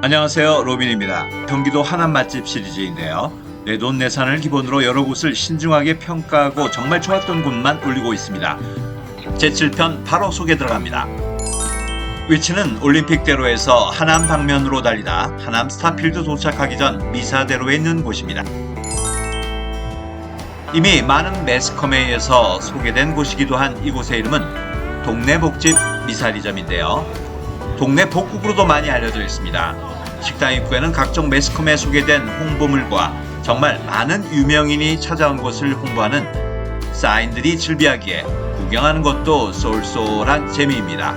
안녕하세요 로빈입니다. 경기도 하남 맛집 시리즈인데요. 내돈 내산을 기본으로 여러 곳을 신중하게 평가하고 정말 좋았던 곳만 올리고 있습니다. 제7편 바로 소개 들어갑니다. 위치는 올림픽대로에서 하남 방면으로 달리다 하남 스타필드 도착하기 전 미사대로에 있는 곳입니다. 이미 많은 매스컴에 의해서 소개된 곳이기도 한 이곳의 이름은 동네 복집 미사리점인데요. 동네 복국으로도 많이 알려져 있습니다. 식당 입구에는 각종 매스컴에 소개된 홍보물과 정말 많은 유명인이 찾아온 곳을 홍보하는 사인들이 즐비하기에 구경하는 것도 쏠쏠한 재미입니다.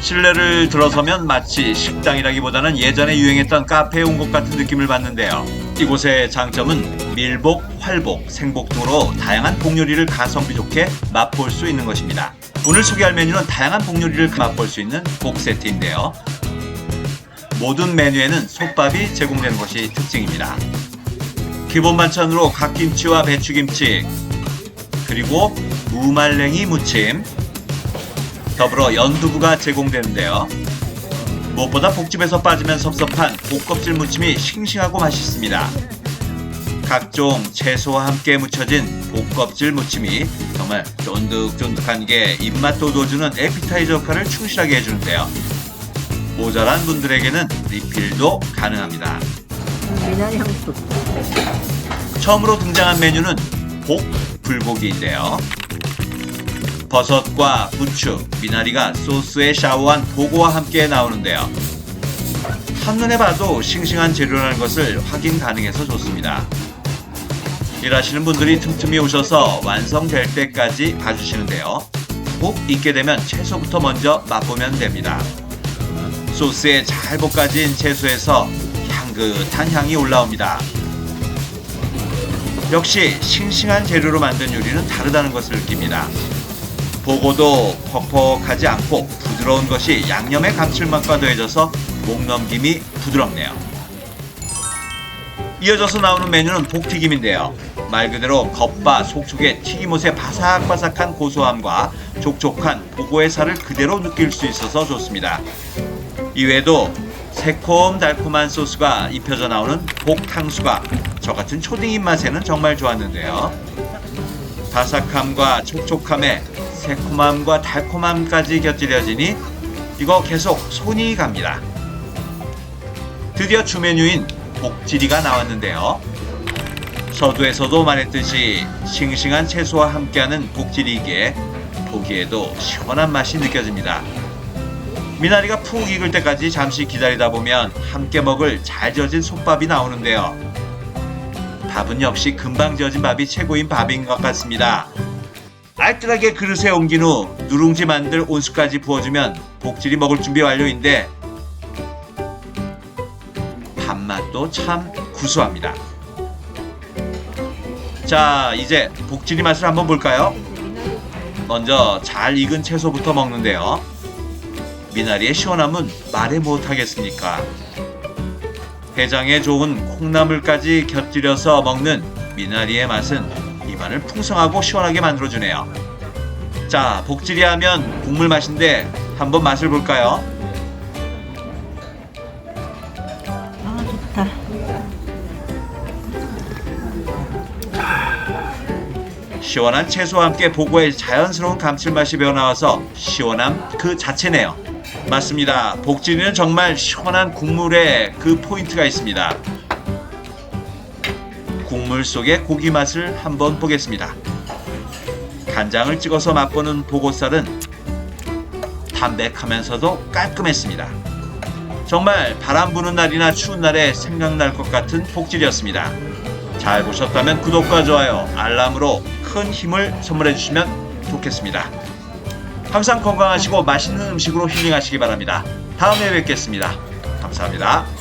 실내를 들어서면 마치 식당이라기보다는 예전에 유행했던 카페에 온 것 같은 느낌을 받는데요. 이곳의 장점은 밀복, 활복, 생복 등으로 다양한 복요리를 가성비 좋게 맛볼 수 있는 것입니다. 오늘 소개할 메뉴는 다양한 복요리를 맛볼 수 있는 복 세트인데요. 모든 메뉴에는 솥밥이 제공되는 것이 특징입니다. 기본 반찬으로 갓김치와 배추김치, 그리고 무말랭이 무침, 더불어 연두부가 제공되는데요. 무엇보다 복집에서 빠지면 섭섭한 복껍질 무침이 싱싱하고 맛있습니다. 각종 채소와 함께 무쳐진 복껍질 무침이 정말 쫀득쫀득한 게 입맛 돋워주는 에피타이저 역할을 충실하게 해주는데요. 모자란 분들에게는 리필도 가능합니다. 처음으로 등장한 메뉴는 복 불고기인데요. 버섯과 부추, 미나리가 소스에 샤워한 보고와 함께 나오는데요. 한눈에 봐도 싱싱한 재료라는 것을 확인 가능해서 좋습니다. 일하시는 분들이 틈틈이 오셔서 완성될 때까지 봐주시는데요. 꼭 익게 되면 채소부터 먼저 맛보면 됩니다. 소스에 잘 볶아진 채소에서 향긋한 향이 올라옵니다. 역시 싱싱한 재료로 만든 요리는 다르다는 것을 느낍니다. 보고도 퍽퍽하지 않고 부드러운 것이 양념의 감칠맛과 더해져서 목 넘김이 부드럽네요. 이어져서 나오는 메뉴는 복튀김인데요. 말 그대로 겉바 속촉의 튀김옷의 바삭바삭한 고소함과 촉촉한 보고의 살을 그대로 느낄 수 있어서 좋습니다. 이외에도 새콤달콤한 소스가 입혀져 나오는 복탕수가 저 같은 초딩 입맛에는 정말 좋았는데요. 바삭함과 촉촉함에 새콤함과 달콤함까지 곁들여지니 이거 계속 손이 갑니다. 드디어 주 메뉴인 복지리가 나왔는데요. 서두에서도 말했듯이 싱싱한 채소와 함께하는 복지리이기에 보기에도 시원한 맛이 느껴집니다. 미나리가 푹 익을 때까지 잠시 기다리다 보면 함께 먹을 잘 져진 솥밥이 나오는데요. 밥은 역시 금방 지어진 밥이 최고인 밥인 것 같습니다. 알뜰하게 그릇에 옮긴 후 누룽지 만들 온수까지 부어주면 복질이 먹을 준비 완료인데 밥맛도 참 구수합니다. 자, 이제 복질이 맛을 한번 볼까요? 먼저 잘 익은 채소부터 먹는데요. 미나리의 시원함은 말해 못하겠습니까? 해장에 좋은 콩나물까지 곁들여서 먹는 미나리의 맛은 입안을 풍성하고 시원하게 만들어주네요. 자, 복지리 하면 국물 맛인데 한번 맛을 볼까요? 좋다. 시원한 채소와 함께 보고의 자연스러운 감칠맛이 배어나와서 시원함 그 자체네요. 맞습니다. 복지리는 정말 시원한 국물에 그 포인트가 있습니다. 국물 속의 고기 맛을 한번 보겠습니다. 간장을 찍어서 맛보는 보고살은 담백하면서도 깔끔했습니다. 정말 바람 부는 날이나 추운 날에 생각날 것 같은 복질이었습니다. 잘 보셨다면 구독과 좋아요, 알람으로 큰 힘을 선물해 주시면 좋겠습니다. 항상 건강하시고 맛있는 음식으로 힐링하시기 바랍니다. 다음에 뵙겠습니다. 감사합니다.